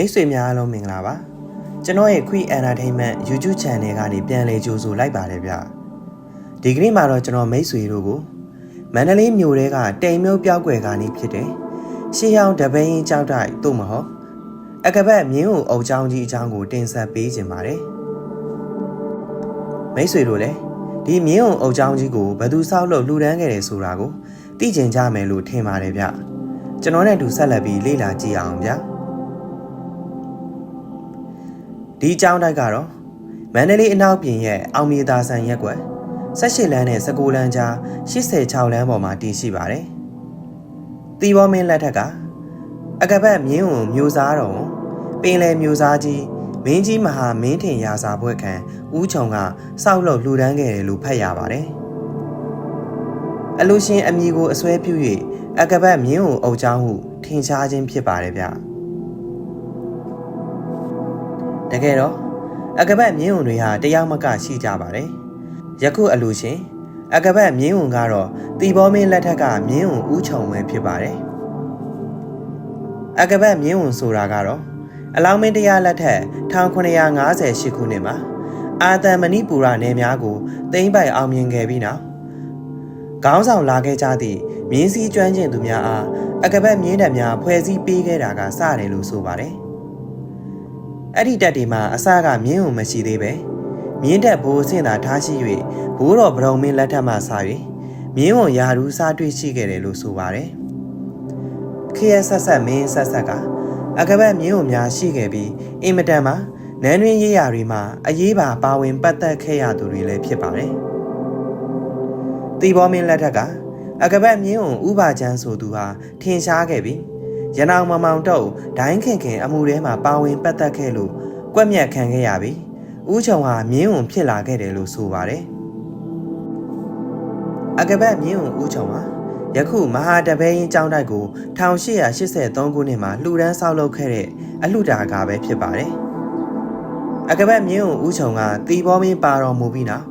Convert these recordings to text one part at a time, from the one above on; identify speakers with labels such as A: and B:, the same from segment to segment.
A: မိတ်ဆွေများအားလုံးမင်္ဂလာပါကျွန်တော်ရဲ့ Quick Entertainment YouTube Channel ကနေပြန်လည်ကြိုဆိုလိုက်ပါတယ်ဗျဒီကနေ့မှာတော့ကျွန်တော်မိတ်ဆွေတို့ကိုမန္တလေးမြို့ထဲကတိမ်မြုပ်ပြောက်ွယ်ကနေဖြစ်တယ်ရှေးဟောင်းတပင်းကြောက်တိုက်တို့မဟုတ်အကပတ်မြင်းကိုအုပ်ချောင်းကြီးအကြောင်းကိုတင်ဆက်ပေးခြင်းပါတယ်မိတ်ဆွေတို့လည်းဒီမြင်းုံအုပ်ချောင်းကြီးကိုဘယ်သူဆောက်လို့လှူဒန်းခဲ့တယ်ဆိုတာကိုသိကျင်ကြမယ်လို့ထင်ပါတယ်ဗျကျွန်တော်နဲ့အတူဆက်လက်ပြီးလေ့လာကြည့်အောင်ဗျ ဒီအကြောင်းတိုက်ကတော့မန္တလေးအနောက်ပြင်ရဲ့အောင်မြေသာဆန်ရက်ကွယ်18လမ်းနဲ့19လမ်းကြား86လမ်းပေါ်မှာတည်ရှိပါတယ်တီဘောမင်းလက်ထက်ကအကပတ်မြင်းုံမျိုးစားတော်ပင်လယ်မျိုးစားကြီးမင်းကြီးမဟာမင်းထင်ရာစာဘွဲ့ခံဦးချုံကစောက်လို့လှူဒန်းခဲ့တယ်လို့ဖတ်ရပါတယ်။အလူရှင်အမည်ကိုအစွဲပြု၍အကပတ်မြင်းကိုအုပ်ချောင်းဟုထင်ရှားခြင်းဖြစ်ပါတယ်ဗျ။ တကယ်တော့အကပတ်မြင်းုံတွေဟာတရားမကရှိကြပါတယ်။ယခုအလူရှင်အကပတ်မြင်းုံကတော့တီဘောမင်းလက်ထက်ကမြင်းုံဦးချုံပဲဖြစ်ပါတယ်။အကပတ်မြင်းုံဆိုတာကတော့အလောင်းမင်းတရားလက်ထက်1958ခုနှစ်မှာအာတန်မဏိပူရနယ်များကိုသိမ်းပိုက်အောင်မြင်ခဲ့ပြီးနောက်ခေါင်းဆောင်လာခဲ့ကြသည့်မြင်းစည်းကျွမ်းကျင်သူများအားအကပတ်မြင်းတပ်များဖွဲ့စည်းပေးခဲ့တာကစတယ်လို့ဆိုပါတယ်။ အဲ့ဒီတပ်တွေမှာအစကမြင်းုံမရှိသေးပဲမြင်းတပ်ဘိုးအဆင့်သာထားရှိ၍ဘိုးတော်ဗရုံမင်းလက်ထက်မှစ၍မြင်းဝန်ယာရူးစားတွေ့ရှိခဲ့တယ်လို့ဆိုပါတယ်။ခေယဆက်ဆက်မင်းဆက်ဆက်ကအကပတ်မြင်းုံများရှိခဲ့ပြီးအင်မတန်မှာနန်းတွင်းရေးရာတွေမှာအရေးပါပါဝင်ပတ်သက်ခဲ့ရသူတွေလည်းဖြစ်ပါတယ်။တီဘောမင်းလက်ထက်ကအကပတ်မြင်းုံဥပါချမ်းဆိုသူဟာထင်ရှားခဲ့ပြီး ရနောင်မမောင်တော့ဒိုင်းခင်ခင်အမှုထဲမှာပါဝင်ပတ်သက်ခဲ့လို့ကွက်မြက်ခံခဲ့ရပြီးဦးချုံဟာမြင်းုံဖြစ်လာခဲ့တယ်လို့ဆိုပါတယ်။အကပတ်မြင်းုံဦးချုံဟာယခုမဟာတပည့်ရင်ကျောင်းတိုက်ကို1883ခုနှစ်မှာလှူဒန်းဆောက်လုပ်ခဲ့တဲ့အလှူဒါကပဲဖြစ်ပါတယ်။အကပတ်မြင်းုံဦးချုံကတီဘောမင်းပါတော်မူပြီးနောက်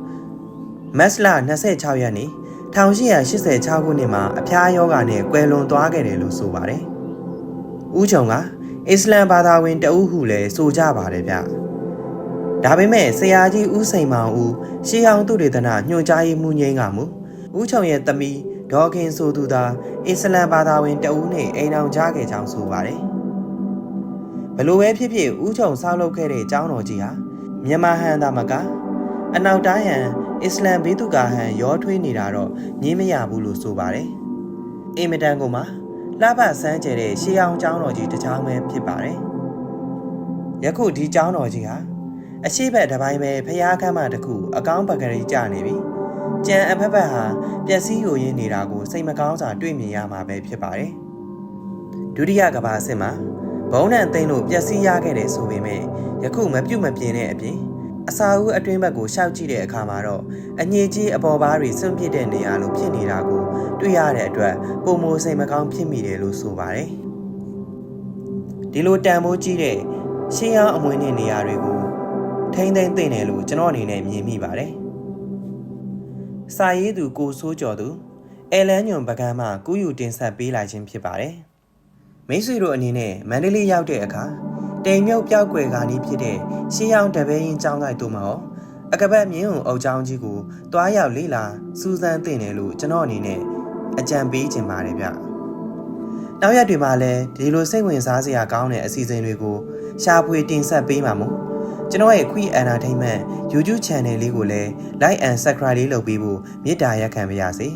A: မက်စလာ26ရက်နေ့1886ခုနှစ်မှာအဖျားယောဂနဲ့ကွယ်လွန်သွားခဲ့တယ်လို့ဆိုပါတယ်။ ဦးချုံကအစ္စလမ်ဘာသာဝင်တအုပ်ဟုလည်းဆိုကြပါတယ်ဗျ။ဒါပေမဲ့ဆရာကြီးဦးစိန်မောင်ဦးရှေးဟောင်းသူတေသနညွှန်ကြားရေးမှူးငိမ့်ကမူဦးချုံရဲ့သမီးဒေါ်ခင်ဆိုသူသာအစ္စလမ်ဘာသာဝင်တဦးနဲ့အိမ်အောင်ကြားခဲ့ကြောင်းဆိုပါတယ်။ဘလို့ပဲဖြစ်ဖြစ်ဦးချုံဆောက်လုပ်ခဲ့တဲ့ကျောင်းတော်ကြီးဟာမြန်မာဟန်သာမကအနောက်တိုင်းဟန်အစ္စလမ်ဘေးသူကဟန်ရောထွေးနေတာတော့ငင်းမရဘူးလို့ဆိုပါတယ်။အင်မတန်ကိုမှ လှပဆန်းကျဲတဲ့ရှေးအောင်ကျောင်းတော်ကြီးတစ်ချောင်းပဲဖြစ်ပါတယ်။ယခုဒီကျောင်းတော်ကြီးဟာအရှိဘက်တစ်ပိုင်းပဲဖျားခမ်းမတစ်ခုအကောင်းပကရီကျနေပြီ။ကြံအဖက်ဖက်ဟာပျက်စီးယိုရင်းနေတာကိုစိတ်မကောင်းစွာတွေ့မြင်ရမှာပဲဖြစ်ပါတယ်။ဒုတိယကမ္ဘာစစ်မှာဘုံနဲ့သိန်းလို့ပျက်စီးရခဲ့တယ်ဆိုပေမဲ့ယခုမပြုတ်မပြင်းတဲ့အပြင် အစာဦးအတွင်းဘက်ကိုရှောက်ကြည့်တဲ့အခါမှာတော့အငြိကြီးအပေါ်ဘားတွေစွန့်ပစ်တဲ့နေရာလိုဖြစ်နေတာကိုတွေ့ရတဲ့အတွက်ပုံမိုစိတ်မကောင်းဖြစ်မိတယ်လို့ဆိုပါတယ်။ဒီလိုတန်ဖိုးကြီးတဲ့ရှင်းအောင်အမွေနဲ့နေရာတွေကိုထိမ့်သိမ့်သိမ့်တယ်လို့ကျွန်တော်အနေနဲ့မြင်မိပါတယ်။စာရေးသူကိုစိုးကျော်သူအဲလန်ညွန်ပကံမှကူးယူတင်ဆက်ပေးလိုက်ခြင်းဖြစ်ပါတယ်။မိတ်ဆွေတို့အနေနဲ့မန္တလေးရောက်တဲ့အခါ တိမ်မြုပ်ပြောက်ွယ်ကာနီးဖြစ်တဲ့ရှေးအောင်တပည့်ရင်ကျောင်းကိုက်တို့မှာဟောအကပတ်မြင်းုံအုပ်ချောင်းကြီးကိုတွားရောက်လေးလာစူးစမ်းတင်တယ်လို့ကျွန်တော်အနေနဲ့အကြံပေးချင်ပါတယ်ဗျ။နောက်ရက်တွေမှာလည်းဒီလိုစိတ်ဝင်စားစရာကောင်းတဲ့အစီအစဉ်တွေကိုရှာဖွေတင်ဆက်ပေးမှာမို့ကျွန်တော်ရဲ့ Quick Entertainment YouTube Channel လေးကိုလည်း Like and Subscribe လေးလုပ်ပေးဖို့မေတ္တာရက်ခံပါရစေ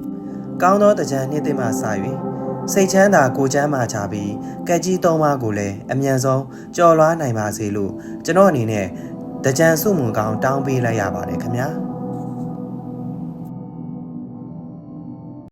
A: ။ကောင်းသောတကြံနှစ်သိမ့်မှစ၍ စိတ်ချမ်းသာကိုချမ်းသာချပြီးကက်ကြီးသုံးပါးကိုလည်းအမြန်ဆုံးကြော်လွားနိုင်ပါစေလို့ကျွန်တော်အနေနဲ့တကြံစုမုံကောင်းတောင်းပေးလိုက်ရပါတယ်ခင်ဗျာ။